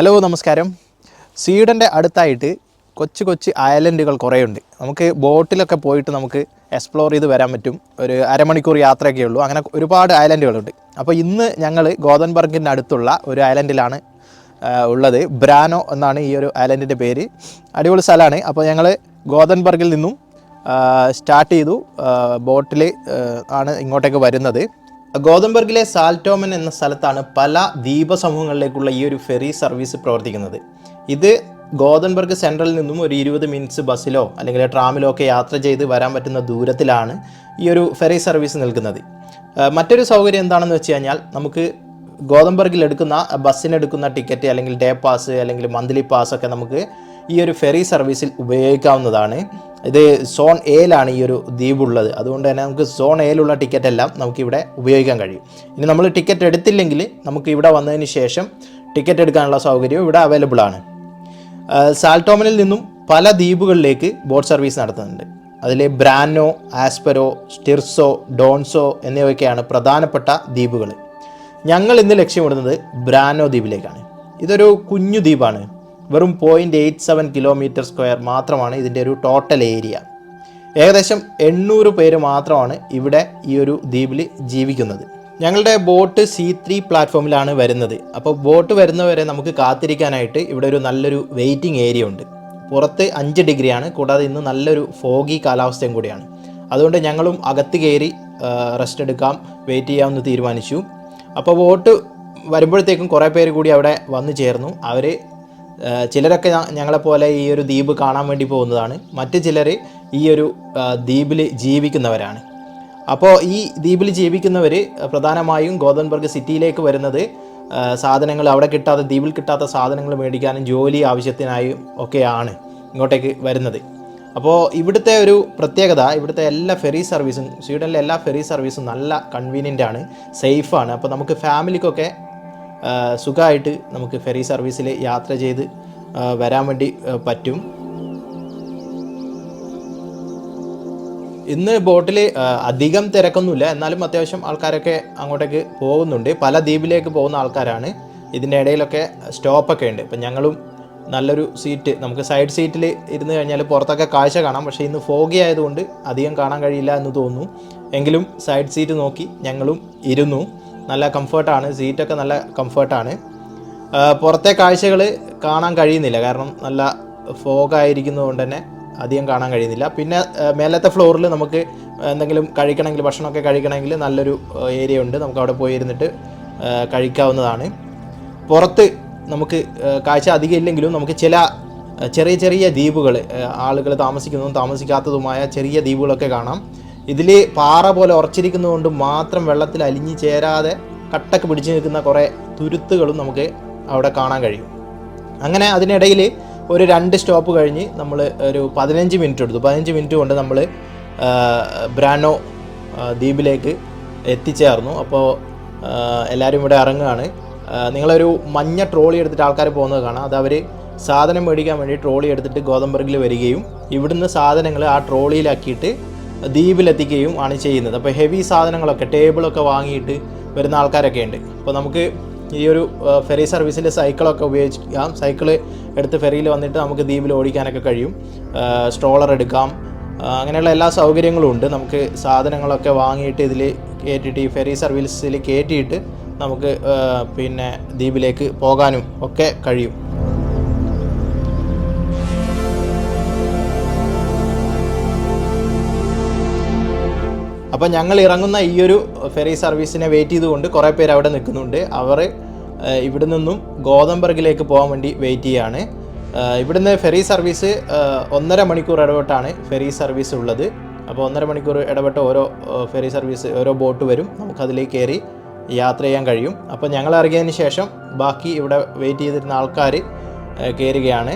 Hello നമസ്കാരം. സ്വീഡന്റെ അടുത്തായിട്ട് കൊച്ചു കൊച്ചു ഐലൻഡുകൾ കുറേയുണ്ട്. നമുക്ക് ബോട്ടിലൊക്കെ പോയിട്ട് നമുക്ക് എക്സ്പ്ലോർ ചെയ്ത് വരാൻ പറ്റും. ഒരു അരമണിക്കൂർ യാത്രയൊക്കെ ഉള്ളൂ. അങ്ങനെ ഒരുപാട് ഐലൻഡുകളുണ്ട്. അപ്പോൾ ഇന്ന് ഞങ്ങൾ ഗോതൻബർഗിന്റെ അടുത്തുള്ള ഒരു ഐലൻഡിലാണ് ഉള്ളത്. ബ്രാനോ എന്നാണ് ഈ ഒരു ഐലൻഡിന്റെ പേര്. അടിപൊളി സ്ഥലമാണ്. അപ്പോൾ ഞങ്ങൾ ഗോതൻബർഗിൽ നിന്നും സ്റ്റാർട്ട് ചെയ്തു ബോട്ടിൽ ആണ് ഇങ്ങോട്ടേക്ക് വരുന്നത്. ഗോതംബർഗിലെ സാൽറ്റോമൻ എന്ന സ്ഥലത്താണ് പല ദ്വീപ സമൂഹങ്ങളിലേക്കുള്ള ഈ ഒരു ഫെറി സർവീസ് പ്രവർത്തിക്കുന്നത്. ഇത് ഗോതമ്പർഗ് സെൻട്രലിൽ നിന്നും ഒരു ഇരുപത് മിനിറ്റ്സ് ബസ്സിലോ അല്ലെങ്കിൽ ട്രാമിലോ ഒക്കെ യാത്ര ചെയ്ത് വരാൻ പറ്റുന്ന ദൂരത്തിലാണ് ഈ ഒരു ഫെറി സർവീസ് നിൽക്കുന്നത്. മറ്റൊരു സൗകര്യം എന്താണെന്ന് വെച്ച് കഴിഞ്ഞാൽ നമുക്ക് ഗോതമ്പർഗിൽ എടുക്കുന്ന ബസ്സിനെടുക്കുന്ന ടിക്കറ്റ് അല്ലെങ്കിൽ ഡേ പാസ് അല്ലെങ്കിൽ മന്ത്ലി പാസ് ഒക്കെ നമുക്ക് ഈ ഒരു ഫെറി സർവീസിൽ ഉപയോഗിക്കാവുന്നതാണ്. ഇത് സോൺ എയിലാണ് ഈ ഒരു ദ്വീപുള്ളത് അതുകൊണ്ട് തന്നെ നമുക്ക് സോൺ എയിലുള്ള ടിക്കറ്റ് എല്ലാം നമുക്കിവിടെ ഉപയോഗിക്കാൻ കഴിയും. ഇനി നമ്മൾ ടിക്കറ്റ് എടുത്തില്ലെങ്കിൽ നമുക്ക് ഇവിടെ വന്നതിന് ശേഷം ടിക്കറ്റ് എടുക്കാനുള്ള സൗകര്യം ഇവിടെ അവൈലബിൾ ആണ്. സാൽട്ടോമിനിൽ നിന്നും പല ദ്വീപുകളിലേക്ക് ബോട്ട് സർവീസ് നടത്തുന്നുണ്ട്. അതിൽ ബ്രാനോ ആസ്പെറോ സ്റ്റിർസോ ഡോൺസോ എന്നിവയൊക്കെയാണ് പ്രധാനപ്പെട്ട ദ്വീപുകൾ ഞങ്ങൾ ഇന്ന് ലക്ഷ്യമിടുന്നത് ബ്രാനോ ദ്വീപിലേക്കാണ്. ഇതൊരു കുഞ്ഞു ദ്വീപാണ്. വെറും point eight seven kilometre square മാത്രമാണ് ഇതിന്റെ ഒരു ടോട്ടൽ ഏരിയ ഏകദേശം എണ്ണൂറ് പേര് മാത്രമാണ് ഇവിടെ ഈ ഒരു ദ്വീപിൽ ജീവിക്കുന്നത്. ഞങ്ങളുടെ ബോട്ട് സി ത്രീ പ്ലാറ്റ്ഫോമിലാണ് വരുന്നത്. അപ്പോൾ ബോട്ട് വരുന്നവരെ നമുക്ക് കാത്തിരിക്കാനായിട്ട് ഇവിടെ ഒരു നല്ലൊരു വെയിറ്റിംഗ് ഏരിയ ഉണ്ട്. പുറത്ത് അഞ്ച് ഡിഗ്രിയാണ് കൂടാതെ ഇന്ന് നല്ലൊരു ഫോഗി കാലാവസ്ഥയും കൂടിയാണ്. അതുകൊണ്ട് ഞങ്ങളും അകത്ത് കയറി റെസ്റ്റ് എടുക്കാം. വെയിറ്റ് ചെയ്യാമെന്ന് തീരുമാനിച്ചു. അപ്പോൾ ബോട്ട് വരുമ്പോഴത്തേക്കും കുറേ പേര് കൂടി അവിടെ വന്നു ചേർന്നു. അവർ ചിലരൊക്കെ ഞങ്ങളെപ്പോലെ ഈ ഒരു ദ്വീപ് കാണാൻ വേണ്ടി പോകുന്നതാണ്. മറ്റ് ചിലർ ഈ ഒരു ദ്വീപിൽ ജീവിക്കുന്നവരാണ്. അപ്പോൾ ഈ ദ്വീപിൽ ജീവിക്കുന്നവർ പ്രധാനമായും ഗോതൻബർഗ് സിറ്റിയിലേക്ക് വരുന്നത് സാധനങ്ങൾ അവിടെ കിട്ടാത്ത ദ്വീപിൽ കിട്ടാത്ത സാധനങ്ങൾ മേടിക്കാനും ജോലി ആവശ്യത്തിനായും ഒക്കെയാണ് ഇങ്ങോട്ടേക്ക് വരുന്നത്. അപ്പോൾ ഇവിടുത്തെ ഒരു പ്രത്യേകത ഇവിടുത്തെ എല്ലാ ഫെറി സർവീസും സ്വീഡനിലെ എല്ലാ ഫെറി സർവീസും നല്ല കൺവീനിയന്റ് ആണ് സേഫാണ് അപ്പോൾ നമുക്ക് ഫാമിലിക്കൊക്കെ സുഖമായിട്ട് നമുക്ക് ഫെറി സർവീസിൽ യാത്ര ചെയ്ത് വരാൻ വേണ്ടി പറ്റും. ഇന്ന് ബോട്ടിൽ അധികം തിരക്കൊന്നുമില്ല. എന്നാലും അത്യാവശ്യം ആൾക്കാരൊക്കെ അങ്ങോട്ടേക്ക് പോകുന്നുണ്ട്. പല ദ്വീപിലേക്ക് പോകുന്ന ആൾക്കാരാണ്. ഇതിന്റെ ഇടയിലൊക്കെ സ്റ്റോപ്പൊക്കെ ഉണ്ട്. ഇപ്പം ഞങ്ങളും നല്ലൊരു സീറ്റ് നമുക്ക് സൈഡ് സീറ്റിൽ ഇരുന്ന് കഴിഞ്ഞാൽ പുറത്തൊക്കെ കാഴ്ച കാണാം. പക്ഷേ ഇന്ന് ഫോഗി ആയതുകൊണ്ട് അധികം കാണാൻ കഴിയില്ല എന്ന് തോന്നുന്നു. എങ്കിലും സൈഡ് സീറ്റ് നോക്കി ഞങ്ങളും ഇരുന്നു. നല്ല കംഫർട്ടാണ് സീറ്റൊക്കെ നല്ല കംഫർട്ടാണ് പുറത്തെ കാഴ്ചകൾ കാണാൻ കഴിയുന്നില്ല. കാരണം നല്ല ഫോഗായിരിക്കുന്നതുകൊണ്ട് തന്നെ അധികം കാണാൻ കഴിയുന്നില്ല. പിന്നെ മേലത്തെ ഫ്ലോറിൽ നമുക്ക് എന്തെങ്കിലും കഴിക്കണമെങ്കിൽ ഭക്ഷണമൊക്കെ കഴിക്കണമെങ്കിൽ നല്ലൊരു ഏരിയ ഉണ്ട്. നമുക്ക് അവിടെ പോയി ഇരുന്നിട്ട് കഴിക്കാവുന്നതാണ്. പുറത്ത് നമുക്ക് കാഴ്ച അധികം ഇല്ലെങ്കിലും നമുക്ക് ചില ചെറിയ ചെറിയ ദ്വീപുകൾ ആളുകൾ താമസിക്കുന്നതും താമസിക്കാത്തതുമായ ചെറിയ ദ്വീപുകളൊക്കെ കാണാം. ഇതിൽ പാറ പോലെ ഉറച്ചിരിക്കുന്നതുകൊണ്ട് മാത്രം വെള്ളത്തിൽ അലിഞ്ഞു ചേരാതെ കട്ടക്ക് പിടിച്ചു നിൽക്കുന്ന കുറേ തുരുത്തുകളും നമുക്ക് അവിടെ കാണാൻ കഴിയും. അങ്ങനെ അതിനിടയിൽ ഒരു രണ്ട് സ്റ്റോപ്പ് കഴിഞ്ഞ് നമ്മൾ ഒരു പതിനഞ്ച് മിനിറ്റ് എടുത്തു. പതിനഞ്ച് മിനിറ്റ് കൊണ്ട് നമ്മൾ ബ്രാനോ ദ്വീപിലേക്ക് എത്തിച്ചേർന്നു. അപ്പോൾ എല്ലാവരും ഇവിടെ ഇറങ്ങുകയാണ്. നിങ്ങളൊരു മഞ്ഞ ട്രോളി എടുത്തിട്ട് ആൾക്കാർ പോകുന്നത് കാണാം. അത് അവർ സാധനം മേടിക്കാൻ വേണ്ടി ട്രോളി എടുത്തിട്ട് ഗോതമ്പർഗിൽ വരികയും ഇവിടുന്ന് സാധനങ്ങൾ ആ ട്രോളിയിലാക്കിയിട്ട് ദ്വീപിലെത്തിക്കുകയും ആണ് ചെയ്യുന്നത്. അപ്പോൾ ഹെവി സാധനങ്ങളൊക്കെ ടേബിളൊക്കെ വാങ്ങിയിട്ട് വരുന്ന ആൾക്കാരൊക്കെ ഉണ്ട് അപ്പോൾ നമുക്ക് ഈ ഒരു ഫെറി സർവീസിന്റെ സൈക്കിളൊക്കെ ഉപയോഗിക്കാം. സൈക്കിൾ എടുത്ത് ഫെറിയിൽ വന്നിട്ട് നമുക്ക് ദ്വീപിൽ ഓടിക്കാനൊക്കെ കഴിയും. സ്ട്രോളർ എടുക്കാം. അങ്ങനെയുള്ള എല്ലാ സൗകര്യങ്ങളും ഉണ്ട്. നമുക്ക് സാധനങ്ങളൊക്കെ വാങ്ങിയിട്ട് ഇതിൽ കയറ്റിയിട്ട് ഈ ഫെറി സർവീസിൽ കയറ്റിയിട്ട് നമുക്ക് പിന്നെ ദ്വീപിലേക്ക് പോകാനും ഒക്കെ കഴിയും. അപ്പോൾ ഞങ്ങൾ ഇറങ്ങുന്ന ഈ ഒരു ഫെറി സർവീസിനെ വെയിറ്റ് ചെയ്തുകൊണ്ട് കുറേ പേര് അവിടെ നിൽക്കുന്നുണ്ട്. അവർ ഇവിടെ നിന്നും ഗോതമ്പർഗിലേക്ക് പോകാൻ വേണ്ടി വെയിറ്റ് ചെയ്യാണ്. ഇവിടുന്ന് ഫെറി സർവീസ് ഒന്നര മണിക്കൂർ ഇടപെട്ടാണ് ഫെറി സർവീസ് ഉള്ളത്. അപ്പോൾ ഒന്നര മണിക്കൂർ ഇടപെട്ട് ഓരോ ഫെറി സർവീസ് ഓരോ ബോട്ട് വരും. നമുക്കതിലേക്ക് കയറി യാത്ര ചെയ്യാൻ കഴിയും. അപ്പോൾ ഞങ്ങൾ ഇറങ്ങിയതിന് ശേഷം ബാക്കി ഇവിടെ വെയിറ്റ് ചെയ്തിരുന്ന ആൾക്കാർ കയറുകയാണ്.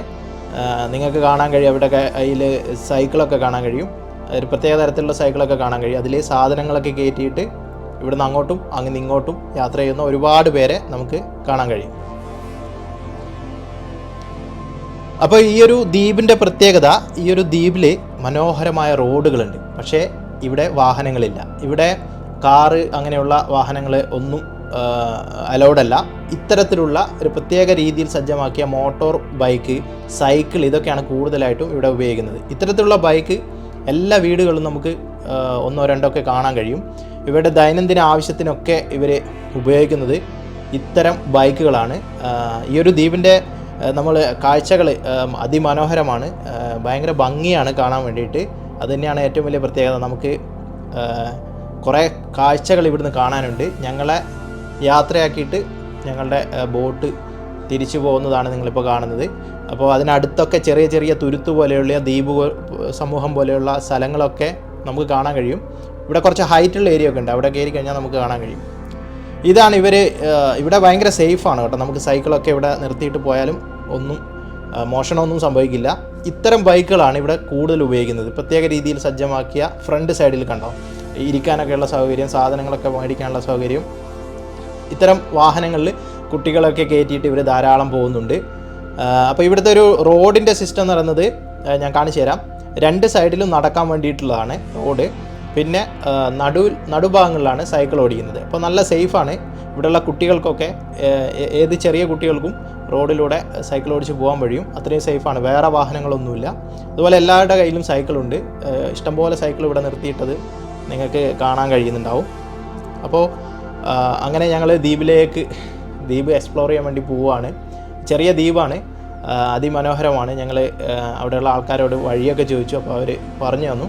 നിങ്ങൾക്ക് കാണാൻ കഴിയും അവിടെ അതിൽ സൈക്കിളൊക്കെ കാണാൻ കഴിയും. ഒരു പ്രത്യേക തരത്തിലുള്ള സൈക്കിളൊക്കെ കാണാൻ കഴിയും. അതിൽ സാധനങ്ങളൊക്കെ കയറ്റിയിട്ട് ഇവിടുന്ന് അങ്ങോട്ടും അങ്ങനെ ഇങ്ങോട്ടും യാത്ര ചെയ്യുന്ന ഒരുപാട് പേരെ നമുക്ക് കാണാൻ കഴിയും. അപ്പോൾ ഈ ഒരു ദ്വീപിന്റെ പ്രത്യേകത ഈ ഒരു ദ്വീപിൽ മനോഹരമായ റോഡുകളുണ്ട്. പക്ഷേ ഇവിടെ വാഹനങ്ങളില്ല. ഇവിടെ കാറ് അങ്ങനെയുള്ള വാഹനങ്ങൾ ഒന്നും അലൗഡല്ല ഇത്തരത്തിലുള്ള ഒരു പ്രത്യേക രീതിയിൽ സജ്ജമാക്കിയ മോട്ടോർ ബൈക്ക് സൈക്കിൾ ഇതൊക്കെയാണ് കൂടുതലായിട്ടും ഇവിടെ ഉപയോഗിക്കുന്നത്. ഇത്തരത്തിലുള്ള ബൈക്ക് എല്ലാ വീടുകളും നമുക്ക് ഒന്നോ രണ്ടോ ഒക്കെ കാണാൻ കഴിയും. ഇവരുടെ ദൈനംദിന ആവശ്യത്തിനൊക്കെ ഇവർ ഉപയോഗിക്കുന്നത് ഇത്തരം ബൈക്കുകളാണ്. ഈ ഒരു ദ്വീപിന്റെ നമ്മൾ കാഴ്ചകൾ അതിമനോഹരമാണ്. ഭയങ്കര ഭംഗിയാണ് കാണാൻ വേണ്ടിയിട്ട്. അത് തന്നെയാണ് ഏറ്റവും വലിയ പ്രത്യേകത. നമുക്ക് കുറേ കാഴ്ചകൾ ഇവിടുന്ന് കാണാനുണ്ട്. ഞങ്ങളെ യാത്രയാക്കിയിട്ട് ഞങ്ങളുടെ ബോട്ട് തിരിച്ചു പോകുന്നതാണ് നിങ്ങളിപ്പോൾ കാണുന്നത്. അപ്പോൾ അതിനടുത്തൊക്കെ ചെറിയ ചെറിയ തുരുത്ത് പോലെയുള്ള ദ്വീപ് സമൂഹം പോലെയുള്ള സ്ഥലങ്ങളൊക്കെ നമുക്ക് കാണാൻ കഴിയും. ഇവിടെ കുറച്ച് ഹൈറ്റുള്ള ഏരിയ ഒക്കെ ഉണ്ട്. അവിടെ കയറി കഴിഞ്ഞാൽ നമുക്ക് കാണാൻ കഴിയും. ഇതാണ് ഇവർ ഇവിടെ ഭയങ്കര സേഫാണ് കേട്ടോ. നമുക്ക് സൈക്കിളൊക്കെ ഇവിടെ നിർത്തിയിട്ട് പോയാലും ഒന്നും മോഷണമൊന്നും സംഭവിക്കില്ല. ഇത്തരം ബൈക്കുകളാണ് ഇവിടെ കൂടുതൽ ഉപയോഗിക്കുന്നത്. പ്രത്യേക രീതിയിൽ സജ്ജമാക്കിയ ഫ്രണ്ട് സൈഡിൽ കണ്ടോ? ഇരിക്കാനൊക്കെയുള്ള സൗകര്യം സാധനങ്ങളൊക്കെ മേടിക്കാനുള്ള സൗകര്യം. ഇത്തരം വാഹനങ്ങളിൽ കുട്ടികളൊക്കെ കയറ്റിയിട്ട് ഇവർ ധാരാളം പോകുന്നുണ്ട്. അപ്പോൾ ഇവിടുത്തെ ഒരു റോഡിന്റെ സിസ്റ്റം എന്ന് പറയുന്നത് ഞാൻ കാണിച്ചു തരാം. രണ്ട് സൈഡിലും നടക്കാൻ വേണ്ടിയിട്ടുള്ളതാണ് റോഡ്. പിന്നെ നടു നടുഭാഗങ്ങളിലാണ് സൈക്കിൾ ഓടിക്കുന്നത്. അപ്പോൾ നല്ല സേഫാണ് ഇവിടെയുള്ള കുട്ടികൾക്കൊക്കെ ഏത് ചെറിയ കുട്ടികൾക്കും റോഡിലൂടെ സൈക്കിൾ ഓടിച്ച് പോകാൻ കഴിയും. അത്രയും സേഫാണ് വേറെ വാഹനങ്ങളൊന്നുമില്ല. അതുപോലെ എല്ലാവരുടെ കയ്യിലും സൈക്കിളുണ്ട് ഇഷ്ടംപോലെ സൈക്കിൾ ഇവിടെ നിർത്തിയിട്ടത് നിങ്ങൾക്ക് കാണാൻ കഴിയുന്നുണ്ടാവും. അപ്പോൾ അങ്ങനെ ഞങ്ങൾ ദ്വീപിലേക്ക് ദ്വീപ് എക്സ്പ്ലോർ ചെയ്യാൻ വേണ്ടി പോവുകയാണ്. ചെറിയ ദ്വീപാണ്. അതിമനോഹരമാണ്. ഞങ്ങൾ അവിടെയുള്ള ആൾക്കാരോട് വഴിയൊക്കെ ചോദിച്ചു. അപ്പോൾ അവർ പറഞ്ഞു തന്നു.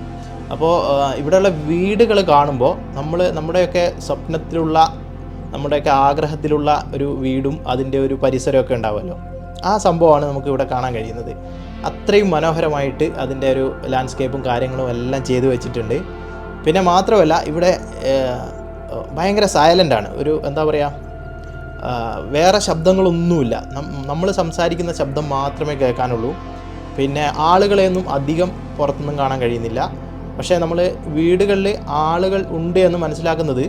അപ്പോൾ ഇവിടെയുള്ള വീടുകൾ കാണുമ്പോൾ നമ്മൾ നമ്മുടെയൊക്കെ സ്വപ്നത്തിലുള്ള നമ്മുടെയൊക്കെ ആഗ്രഹത്തിലുള്ള ഒരു വീടും അതിന്റെ ഒരു പരിസരമൊക്കെ ഉണ്ടാവുമല്ലോ ആ സംഭവമാണ് നമുക്ക് ഇവിടെ കാണാൻ കഴിയുന്നത്. അത്രയും മനോഹരമായിട്ട് അതിന്റെ ഒരു ലാൻഡ്സ്കേപ്പും കാര്യങ്ങളും എല്ലാം ചെയ്തു വെച്ചിട്ടുണ്ട്. പിന്നെ മാത്രമല്ല ഇവിടെ ഭയങ്കര സൈലന്റാണ് ഒരു എന്താ പറയുക വേറെ ശബ്ദങ്ങളൊന്നുമില്ല. നമ്മൾ സംസാരിക്കുന്ന ശബ്ദം മാത്രമേ കേൾക്കാനുള്ളൂ. പിന്നെ ആളുകളെയൊന്നും അധികം പുറത്തൊന്നും കാണാൻ കഴിയുന്നില്ല. പക്ഷേ നമ്മൾ വീടുകളിൽ ആളുകൾ ഉണ്ട് എന്ന് മനസ്സിലാക്കുന്നത്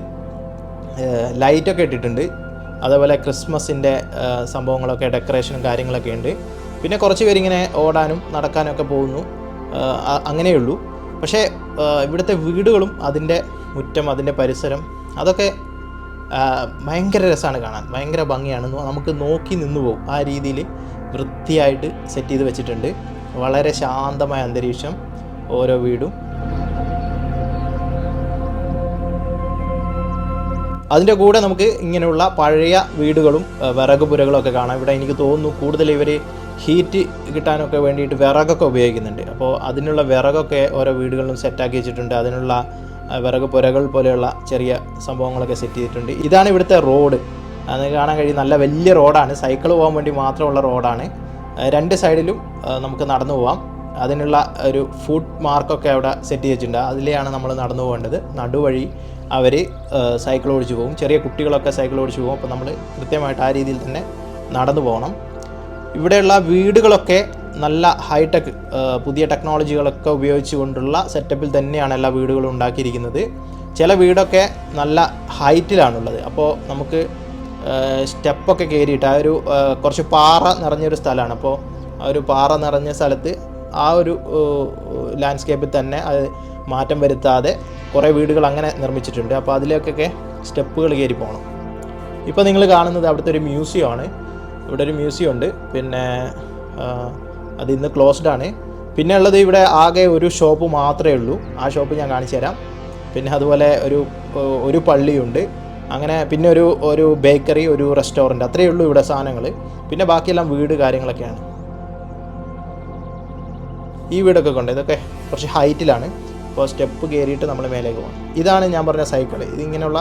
ലൈറ്റൊക്കെ ഇട്ടിട്ടുണ്ട്. അതേപോലെ ക്രിസ്മസിന്റെ സംഭവങ്ങളൊക്കെ ഡെക്കറേഷനും കാര്യങ്ങളൊക്കെ ഉണ്ട്. പിന്നെ കുറച്ച് പേരിങ്ങനെ ഓടാനും നടക്കാനൊക്കെ പോകുന്നു. അങ്ങനെയുള്ളൂ പക്ഷേ ഇവിടുത്തെ വീടുകളും അതിന്റെ മുറ്റം അതിന്റെ പരിസരം അതൊക്കെ ഭയങ്കര രസമാണ് കാണാൻ. ഭയങ്കര ഭംഗിയാണ്. നമുക്ക് നോക്കി നിന്ന് പോകും ആ രീതിയിൽ വൃത്തിയായിട്ട് സെറ്റ് ചെയ്ത് വെച്ചിട്ടുണ്ട്. വളരെ ശാന്തമായ അന്തരീക്ഷം ഓരോ വീടും. അതിന്റെ കൂടെ നമുക്ക് ഇങ്ങനെയുള്ള പഴയ വീടുകളും വിറകുപുരകളും ഒക്കെ കാണാം. ഇവിടെ എനിക്ക് തോന്നുന്നു കൂടുതൽ ഇവർ ഹീറ്റ് കിട്ടാനൊക്കെ വേണ്ടിയിട്ട് വിറകൊക്കെ ഉപയോഗിക്കുന്നുണ്ട്. അപ്പോൾ അതിനുള്ള വിറകൊക്കെ ഓരോ വീടുകളിലും സെറ്റാക്കി വെച്ചിട്ടുണ്ട്. അതിനുള്ള വിറക് പുരകൾ പോലെയുള്ള ചെറിയ സംഭവങ്ങളൊക്കെ സെറ്റ് ചെയ്തിട്ടുണ്ട്. ഇതാണ് ഇവിടുത്തെ റോഡ് അത് കാണാൻ കഴിയും നല്ല വലിയ റോഡാണ് സൈക്കിൾ പോകാൻ വേണ്ടി മാത്രമുള്ള റോഡാണ് രണ്ട് സൈഡിലും നമുക്ക് നടന്നു പോവാം. അതിനുള്ള ഒരു ഫുഡ് മാർക്കൊക്കെ അവിടെ സെറ്റ് ചെയ്തിട്ടുണ്ട്. അതിലെയാണ് നമ്മൾ നടന്നു പോകേണ്ടത്. നടുവഴി അവർ സൈക്കിൾ ഓടിച്ച് പോകും. ചെറിയ കുട്ടികളൊക്കെ സൈക്കിൾ ഓടിച്ച് പോകും. അപ്പോൾ നമ്മൾ കൃത്യമായിട്ട് ആ രീതിയിൽ തന്നെ നടന്നു പോകണം. ഇവിടെയുള്ള വീടുകളൊക്കെ നല്ല ഹൈടെക് പുതിയ ടെക്നോളജികളൊക്കെ ഉപയോഗിച്ചുകൊണ്ടുള്ള സെറ്റപ്പിൽ തന്നെയാണ് എല്ലാ വീടുകളും ഉണ്ടാക്കിയിരിക്കുന്നത്. ചില വീടൊക്കെ നല്ല ഹൈറ്റിലാണുള്ളത് അപ്പോൾ നമുക്ക് സ്റ്റെപ്പൊക്കെ കയറിയിട്ട് ആ ഒരു കുറച്ച് പാറ നിറഞ്ഞൊരു സ്ഥലമാണ്. അപ്പോൾ ആ ഒരു പാറ നിറഞ്ഞ സ്ഥലത്ത് ആ ഒരു ലാൻഡ്സ്കേപ്പിൽ തന്നെ അത് മാറ്റം വരുത്താതെ കുറേ വീടുകൾ അങ്ങനെ നിർമ്മിച്ചിട്ടുണ്ട്. അപ്പോൾ അതിലേക്കൊക്കെ സ്റ്റെപ്പുകൾ കയറി പോകണം ഇപ്പോൾ നിങ്ങൾ കാണുന്നത് അവിടുത്തെ ഒരു മ്യൂസിയമാണ് ഇവിടെ ഒരു മ്യൂസിയം ഉണ്ട്. പിന്നെ അത് ഇന്ന് ക്ലോസ്ഡ് ആണ്. പിന്നെ ഉള്ളത് ഇവിടെ ആകെ ഒരു ഷോപ്പ് മാത്രമേ ഉള്ളൂ. ആ ഷോപ്പ് ഞാൻ കാണിച്ചു തരാം. പിന്നെ അതുപോലെ ഒരു ഒരു പള്ളിയുണ്ട്. അങ്ങനെ പിന്നെ ഒരു ഒരു ബേക്കറി ഒരു റെസ്റ്റോറന്റ് അത്രയേ ഉള്ളൂ ഇവിടെ സാധനങ്ങൾ പിന്നെ ബാക്കിയെല്ലാം വീട് കാര്യങ്ങളൊക്കെയാണ്. ഈ വീടൊക്കെ കൊണ്ട്? ഇതൊക്കെ കുറച്ച് ഹൈറ്റിലാണ് അപ്പോൾ സ്റ്റെപ്പ് കയറിയിട്ട് നമ്മൾ മേലേക്ക് പോകണം ഇതാണ് ഞാൻ പറഞ്ഞ സൈക്കിൾ ഇതിങ്ങനെയുള്ള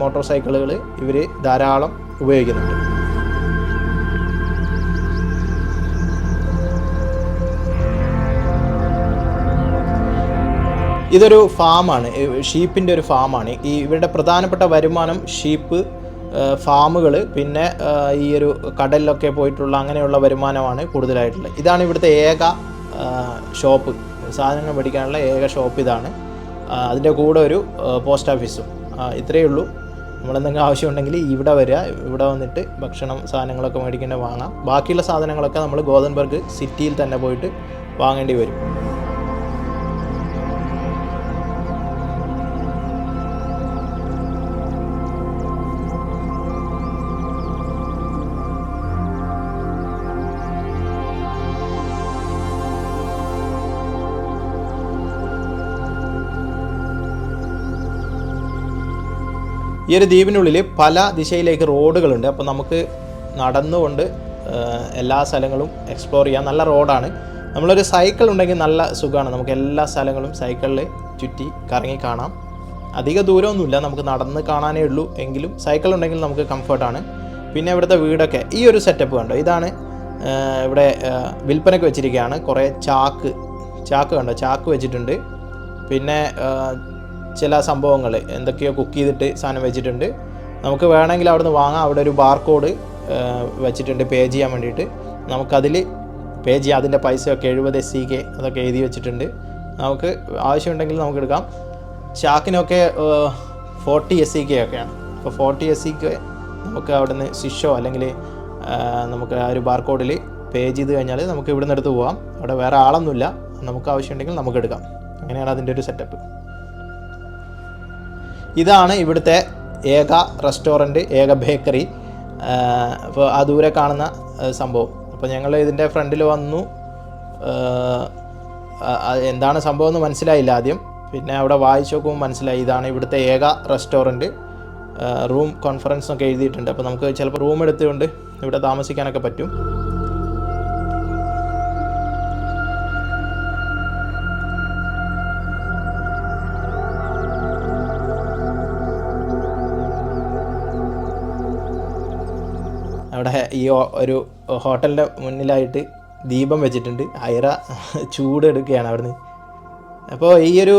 മോട്ടോർ സൈക്കിളുകൾ ഇവർ ധാരാളം ഉപയോഗിക്കുന്നുണ്ട്. ഇതൊരു ഫാമാണ് ഷീപ്പിന്റെ ഒരു ഫാമാണ്. ഈ ഇവരുടെ പ്രധാനപ്പെട്ട വരുമാനം ഷീപ്പ് ഫാമുകൾ പിന്നെ ഈ ഒരു കടലിലൊക്കെ പോയിട്ടുള്ള അങ്ങനെയുള്ള വരുമാനമാണ് കൂടുതലായിട്ടുള്ളത്. ഇതാണ് ഇവിടുത്തെ ഏക ഷോപ്പ്. സാധനങ്ങൾ മേടിക്കാനുള്ള ഏക ഷോപ്പ് ഇതാണ്. അതിന്റെ കൂടെ ഒരു പോസ്റ്റ് ഓഫീസും. ഇത്രയേ ഉള്ളൂ. നമ്മളെന്തെങ്കിലും ആവശ്യമുണ്ടെങ്കിൽ ഇവിടെ വരിക. ഇവിടെ വന്നിട്ട് ഭക്ഷണം സാധനങ്ങളൊക്കെ മേടിക്കേണ്ട വാങ്ങാം. ബാക്കിയുള്ള സാധനങ്ങളൊക്കെ നമ്മൾ ഗോതൻബർഗ് സിറ്റിയിൽ തന്നെ പോയിട്ട് വാങ്ങേണ്ടി വരും. ഈ ഒരു ദ്വീപിനുള്ളിൽ പല ദിശയിലേക്ക് റോഡുകളുണ്ട്. അപ്പോൾ നമുക്ക് നടന്നുകൊണ്ട് എല്ലാ സ്ഥലങ്ങളും എക്സ്പ്ലോർ ചെയ്യാം. നല്ല റോഡാണ്. നമ്മളൊരു സൈക്കിൾ ഉണ്ടെങ്കിൽ നല്ല സുഖമാണ്. നമുക്ക് എല്ലാ സ്ഥലങ്ങളും സൈക്കിളിൽ ചുറ്റി കറങ്ങി കാണാം. അധിക ദൂരമൊന്നുമില്ല. നമുക്ക് നടന്ന് കാണാനേ ഉള്ളൂ. എങ്കിലും സൈക്കിൾ ഉണ്ടെങ്കിൽ നമുക്ക് കംഫർട്ടാണ് പിന്നെ ഇവിടുത്തെ വീടൊക്കെ. ഈ ഒരു സെറ്റപ്പ് കണ്ടോ? ഇതാണ് ഇവിടെ വിൽപ്പനയ്ക്ക് വെച്ചിരിക്കുകയാണ്. കുറേ ചാക്ക് ചാക്ക് കണ്ടോ? ചാക്ക് വെച്ചിട്ടുണ്ട്. പിന്നെ ചില സംഭവങ്ങൾ എന്തൊക്കെയോ കുക്ക് ചെയ്തിട്ട് സാധനം വെച്ചിട്ടുണ്ട്. നമുക്ക് വേണമെങ്കിൽ അവിടെ നിന്ന് വാങ്ങാം. അവിടെ ഒരു ബാർകോഡ് വെച്ചിട്ടുണ്ട് പേ ചെയ്യാൻ വേണ്ടിയിട്ട്. നമുക്കതിൽ പേ ചെയ്യാം. അതിന്റെ പൈസയൊക്കെ എഴുപത് എസ് സി കെ അതൊക്കെ എഴുതി വെച്ചിട്ടുണ്ട്. നമുക്ക് ആവശ്യമുണ്ടെങ്കിൽ നമുക്ക് എടുക്കാം. ചാക്കിനൊക്കെ ഫോർട്ടി എസ് സി കെ ഒക്കെയാണ്. അപ്പോൾ ഫോർട്ടി എസ് സി കെ നമുക്ക് അവിടെ നിന്ന് സ്വിഷോ അല്ലെങ്കിൽ നമുക്ക് ആ ഒരു ബാർകോഡിൽ പേ ചെയ്ത് കഴിഞ്ഞാൽ നമുക്ക് ഇവിടുന്ന് എടുത്ത് പോകാം അവിടെ വേറെ ആളൊന്നുമില്ല. നമുക്ക് ആവശ്യമുണ്ടെങ്കിൽ നമുക്ക് എടുക്കാം. അങ്ങനെയാണ് അതിന്റെ ഒരു സെറ്റപ്പ് ഇതാണ് ഇവിടുത്തെ ഏക റെസ്റ്റോറന്റ് ഏക ബേക്കറി. അപ്പോൾ ആ ദൂരെ കാണുന്ന സംഭവം. അപ്പോൾ ഞങ്ങൾ ഇതിന്റെ ഫ്രണ്ടിൽ വന്നു. എന്താണ് സംഭവം എന്ന് മനസ്സിലായില്ല ആദ്യം. പിന്നെ അവിടെ വായിച്ചു നോക്കുമ്പോൾ മനസ്സിലായി ഇതാണ് ഇവിടുത്തെ ഏക റെസ്റ്റോറന്റ്. റൂം കോൺഫറൻസ് ഒക്കെ എഴുതിയിട്ടുണ്ട്. അപ്പോൾ നമുക്ക് ചിലപ്പോൾ റൂം എടുത്തുകൊണ്ട് ഇവിടെ താമസിക്കാനൊക്കെ പറ്റും. അവിടെ ഈ ഒരു ഹോട്ടലിന്റെ മുന്നിലായിട്ട് ദീപം വെച്ചിട്ടുണ്ട്. ഐറ ചൂട് എടുക്കുകയാണ് അവിടുന്ന്. അപ്പോൾ ഈ ഒരു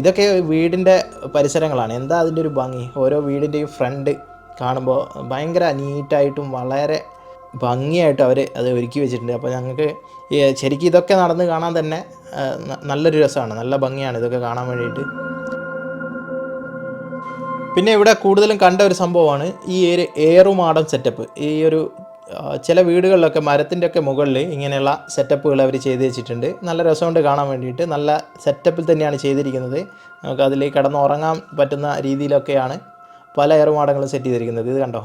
ഇതൊക്കെ വീടിന്റെ പരിസരങ്ങളാണ്. എന്താ അതിന്റെ ഒരു ഭംഗി? ഓരോ വീടിന്റെയും ഫ്രണ്ട് കാണുമ്പോൾ ഭയങ്കര നീറ്റായിട്ടും വളരെ ഭംഗിയായിട്ട് അവർ അത് ഒരുക്കി വെച്ചിട്ടുണ്ട്. അപ്പോൾ ഞങ്ങൾക്ക് ശരിക്കും ഇതൊക്കെ നടന്ന് കാണാൻ തന്നെ നല്ലൊരു രസമാണ്. നല്ല ഭംഗിയാണ് ഇതൊക്കെ കാണാൻ വേണ്ടിയിട്ട്. പിന്നെ ഇവിടെ കൂടുതലും കണ്ട ഒരു സംഭവമാണ് ഈ ഒരു ഏറുമാടം സെറ്റപ്പ് ഈ ഒരു ചില വീടുകളിലൊക്കെ മരത്തിന്റെ ഒക്കെ മുകളിൽ ഇങ്ങനെയുള്ള സെറ്റപ്പുകൾ അവർ ചെയ്ത് വെച്ചിട്ടുണ്ട്. നല്ല രസമുണ്ട് കാണാൻ വേണ്ടിയിട്ട്. നല്ല സെറ്റപ്പിൽ തന്നെയാണ് ചെയ്തിരിക്കുന്നത്. നമുക്ക് അതിൽ കിടന്ന് ഉറങ്ങാൻ പറ്റുന്ന രീതിയിലൊക്കെയാണ് പല ഏറുമാടങ്ങളും സെറ്റ് ചെയ്തിരിക്കുന്നത്. ഇത് കണ്ടോ?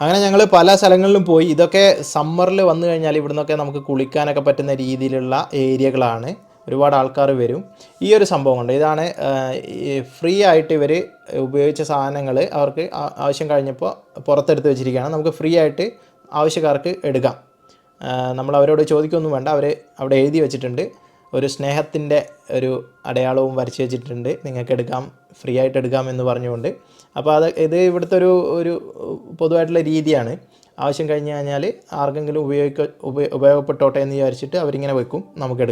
അങ്ങനെ ഞങ്ങൾ പല സ്ഥലങ്ങളിലും പോയി. ഇതൊക്കെ സമ്മറിൽ വന്നു കഴിഞ്ഞാൽ ഇവിടുന്നൊക്കെ നമുക്ക് കുളിക്കാനൊക്കെ പറ്റുന്ന രീതിയിലുള്ള ഏരിയകളാണ്. ഒരുപാട് ആൾക്കാർ വരും. ഈ ഒരു സംഭവം ഉണ്ട് ഇതാണ് ഫ്രീ ആയിട്ട് ഇവർ ഉപയോഗിച്ച സാധനങ്ങൾ അവർക്ക് ആവശ്യം കഴിഞ്ഞപ്പോൾ പുറത്തെടുത്ത് വെച്ചിരിക്കുകയാണ്. നമുക്ക് ഫ്രീ ആയിട്ട് ആവശ്യക്കാർക്ക് എടുക്കാം. നമ്മൾ അവരോട് ചോദിക്കൊന്നും വേണ്ട. അവർ അവിടെ എഴുതി വെച്ചിട്ടുണ്ട്. ഒരു സ്നേഹത്തിന്റെ ഒരു അടയാളവും വരച്ച് വെച്ചിട്ടുണ്ട്. നിങ്ങൾക്ക് എടുക്കാം ഫ്രീ ആയിട്ട് എടുക്കാം എന്ന് പറഞ്ഞുകൊണ്ട്. അപ്പോൾ അത് ഇത് ഇവിടുത്തെ ഒരു ഒരു പൊതുവായിട്ടുള്ള രീതിയാണ്. ആവശ്യം കഴിഞ്ഞ് കഴിഞ്ഞാൽ ആർക്കെങ്കിലും ഉപയോഗിക്ക ഉപ- ഉപയോഗപ്പെട്ടോട്ടെ എന്ന് വിചാരിച്ചിട്ട് അവരിങ്ങനെ വെക്കും. നമുക്ക്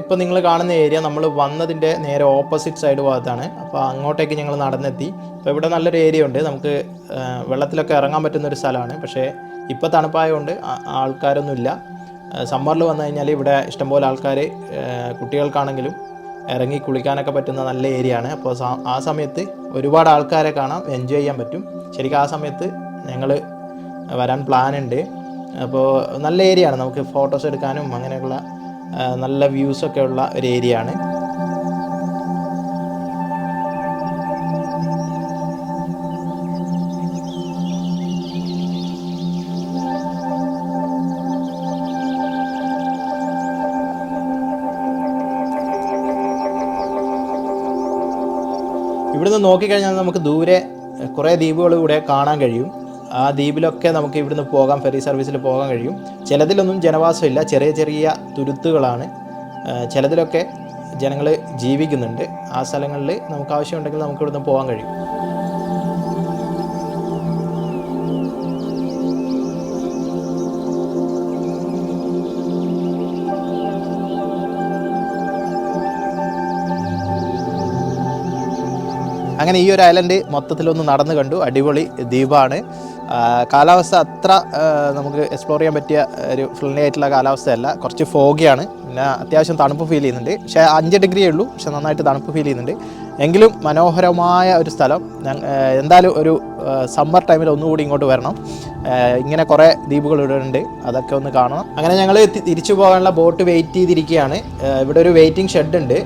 ഇപ്പോൾ നിങ്ങൾ കാണുന്ന ഏരിയ നമ്മൾ വന്നതിന്റെ നേരെ ഓപ്പോസിറ്റ് സൈഡ് ഭാഗത്താണ്. അപ്പോൾ അങ്ങോട്ടേക്ക് ഞങ്ങൾ നടന്നെത്തി. അപ്പോൾ ഇവിടെ നല്ലൊരു ഏരിയ ഉണ്ട്. നമുക്ക് വെള്ളത്തിലൊക്കെ ഇറങ്ങാൻ പറ്റുന്ന ഒരു സ്ഥലമാണ്. പക്ഷേ ഇപ്പോൾ തണുപ്പായതുകൊണ്ട് ആൾക്കാരൊന്നുമില്ല. സമ്മറിൽ വന്നു കഴിഞ്ഞാൽ ഇവിടെ ഇഷ്ടംപോലെ ആൾക്കാർ കുട്ടികൾക്കാണെങ്കിലും ഇറങ്ങി കുളിക്കാനൊക്കെ പറ്റുന്ന നല്ല ഏരിയ ആണ്. അപ്പോൾ ആ സമയത്ത് ഒരുപാട് ആൾക്കാരെ കാണാം. എൻജോയ് ചെയ്യാൻ പറ്റും. ശരിക്കും ആ സമയത്ത് ഞങ്ങൾ വരാൻ പ്ലാൻ ഉണ്ട്. അപ്പോൾ നല്ല ഏരിയ ആണ്. നമുക്ക് ഫോട്ടോസ് എടുക്കാനും അങ്ങനെയുള്ള നല്ല വ്യൂസ് ഒക്കെ ഉള്ള ഒരു ഏരിയ ആണ്. ഇവിടുന്ന് നോക്കിക്കഴിഞ്ഞാൽ നമുക്ക് ദൂരെ കുറേ ദ്വീപുകൾ ഇവിടെ കാണാൻ കഴിയും. ആ ദ്വീപിലൊക്കെ നമുക്ക് ഇവിടുന്ന് പോകാം ഫെറി സർവീസിൽ പോകാൻ കഴിയും. ചിലതിലൊന്നും ജനവാസമില്ല. ചെറിയ ചെറിയ തുരുത്തുകളാണ്. ചിലതിലൊക്കെ ജനങ്ങൾ ജീവിക്കുന്നുണ്ട്. ആ സ്ഥലങ്ങളിൽ നമുക്ക് ആവശ്യമുണ്ടെങ്കിൽ നമുക്ക് ഇവിടുന്ന് പോകാൻ കഴിയും. അങ്ങനെ ഈ ഒരു ഐലൻഡ് മൊത്തത്തിലൊന്ന് നടന്നു കണ്ടു. അടിപൊളി ദ്വീപാണ്. കാലാവസ്ഥ അത്ര നമുക്ക് എക്സ്പ്ലോർ ചെയ്യാൻ പറ്റിയ ഒരു ഫ്രണ്ട്ലി ആയിട്ടുള്ള കാലാവസ്ഥയല്ല. കുറച്ച് ഫോഗിയാണ് പിന്നെ അത്യാവശ്യം തണുപ്പ് ഫീൽ ചെയ്യുന്നുണ്ട്. പക്ഷേ അഞ്ച് ഡിഗ്രിയേ ഉള്ളൂ. പക്ഷെ നന്നായിട്ട് തണുപ്പ് ഫീൽ ചെയ്യുന്നുണ്ട്. എങ്കിലും മനോഹരമായ ഒരു സ്ഥലം. എന്തായാലും ഒരു സമ്മർ ടൈമിൽ ഒന്നുകൂടി ഇങ്ങോട്ട് വരണം. ഇങ്ങനെ കുറേ ദ്വീപുകൾ ഇവിടെയുണ്ട് അതൊക്കെ ഒന്ന് കാണണം. അങ്ങനെ ഞങ്ങൾ തിരിച്ചു പോകാനുള്ള ബോട്ട് വെയിറ്റ് ചെയ്തിരിക്കുകയാണ്. ഇവിടെ ഒരു വെയിറ്റിംഗ് ഷെഡ് ഉണ്ട്.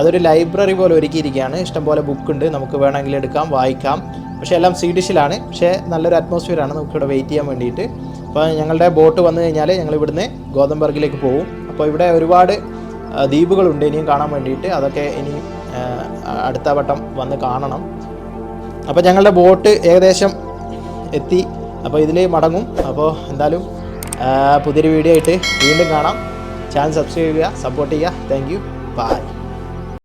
അതൊരു ലൈബ്രറി പോലെ ഒരുക്കിയിരിക്കുകയാണ്. ഇഷ്ടംപോലെ ബുക്ക് ഉണ്ട്. നമുക്ക് വേണമെങ്കിൽ എടുക്കാം വായിക്കാം. പക്ഷേ എല്ലാം സ്വീഡിഷിലാണ്. പക്ഷേ നല്ലൊരു അറ്റ്മോസ്ഫിയറാണ് നമുക്ക് ഇവിടെ വെയിറ്റ് ചെയ്യാൻ വേണ്ടിയിട്ട്. അപ്പോൾ ഞങ്ങളുടെ ബോട്ട് വന്നു കഴിഞ്ഞാൽ ഞങ്ങൾ ഇവിടുന്ന് ഗോതമ്പർഗിലേക്ക് പോകും അപ്പോൾ ഇവിടെ ഒരുപാട് ദ്വീപുകളുണ്ട് ഇനിയും കാണാൻ വേണ്ടിയിട്ട്. അതൊക്കെ ഇനി അടുത്ത വട്ടം വന്ന് കാണണം. അപ്പോൾ ഞങ്ങളുടെ ബോട്ട് ഏകദേശം എത്തി. അപ്പോൾ ഇതിൽ മടങ്ങും. അപ്പോൾ എന്തായാലും പുതിയൊരു വീഡിയോ ആയിട്ട് വീണ്ടും കാണാം. ചാനൽ സബ്സ്ക്രൈബ് ചെയ്യുക സപ്പോർട്ട് ചെയ്യുക. Thank you bye